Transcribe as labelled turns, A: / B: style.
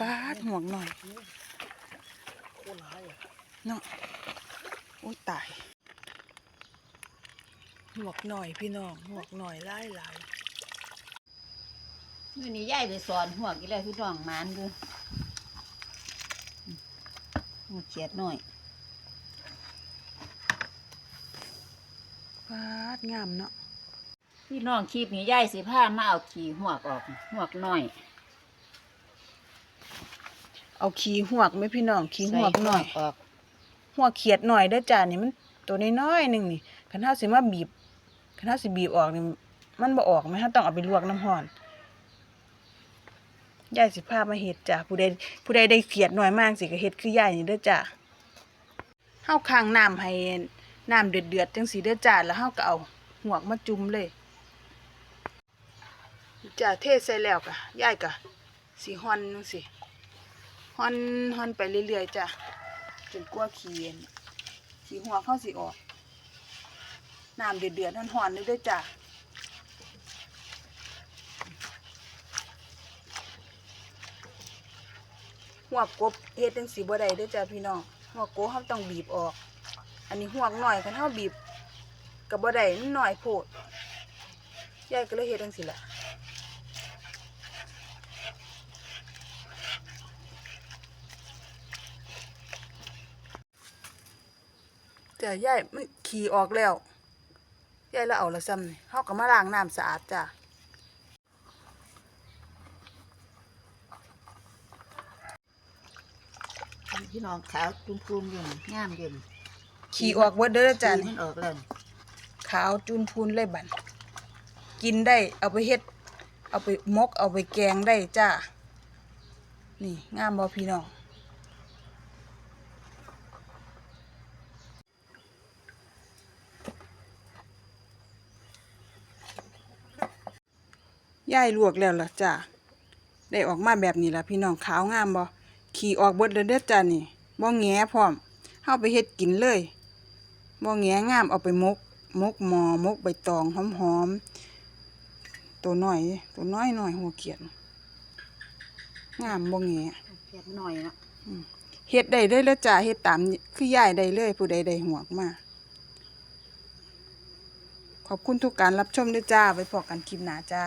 A: ปาดห่วงหน่อย
B: โคตรร้ายอะ
A: เนาะโอ้ยตายหวกหน่อยพี่น้องหวกหน่อยไล่หลาย
C: มื้อนี้ยายไปสอนหัวกี่แล้วพี่น้องหมานอยู่หัวเขียดหน่อย
A: ปาดงามเนาะ
C: พี่น้องคลิปนี้ยายสิพามาเอาขี้หัวกออกหัวกน้อย
A: เอาขี้หวกไหมพี่น้องขี้หวกหน่อย
C: ใส่ออก
A: หัวเขียดหน่อยเด้อจ้านี่มันตัวน้อยๆหนึงนี่คันเฮาสิมาบีบคันเฮาสิบีบออกนี่มันบ่ออกไหมเฮาต้องเอาไปลวกน้ำร้อนยายสิพามาเฮ็ดจ้ะผู้ใดผู้ใดได้เขียดน้อยมากสิก็เฮ็ดคือยายนี่เด้อจ้าเฮาค้างน้ำให้น้ำเดือดๆจังซี่เด้อจ้าแล้วเฮาก็เอาหวกมาจุ่มเลยจ้าเทใส่แล้วก็ยายก็สิฮ้อนจังซี่ ฮ้อนฮ้อนไปเรื่อยๆจ้ะจนกว่าขี้เย็นขี้หัวเข้าสิออกน้ำเดือดๆห่อนๆเลยเด้วยจ้ะหัวกบเฮ็ดจังสีบ่ได้ด้อจ้ะพี่น้องหัวกบเฮาต้องบีบออก อันนี้หัวหน่อยคันเฮาบีบก็บ่ได้มันน้อยโพดยายก็เลยเฮ็ดจังซี่ล่ะ จ้ะยายมันขี้ออกแล้วยายแล้วเอาละซ้ำนี่เฮาก็มาล้างน้ำสะอาดจ้ะ
C: พี่น้องขาวจุ่มๆอยู่นี่งามอยู่นี่
A: ขี้ออกเบิดเด้อจ้ะ
C: ขี้
A: นี่
C: มันออกแล้วนี่
A: ขาวจุนพูนเลยบันกินได้ เอาไปเฮ็ด เอาไปมก เอาไปแกงได้จ้า นี่งามบ่พี่น้อง ย่ายลวกแล้วล่ะจ้าได้ออกมาแบบนี้ล่ะพี่น้องขาวงามบ่ขี่ออกเบิดเลยเด้อจ้านี่บ่แงะพร้อมเฮาไปเฮ็ดกินเลยบ่แงะงามเอาไปมกมกหมอมกใบตองหอมๆตัวน้อย ตัวน้อยน้อยหัวเกียดงามบ่แงะ
C: เขียดหน่อยเนาะ
A: เฮ็ดได้เลยแล้วจ้าเฮ็ดตามคือยายได้เลยผู้ใดได้หวกมาขอบคุณทุกการรับชมด้วยจ้าไว้พอกันคลิปหน้าจ้า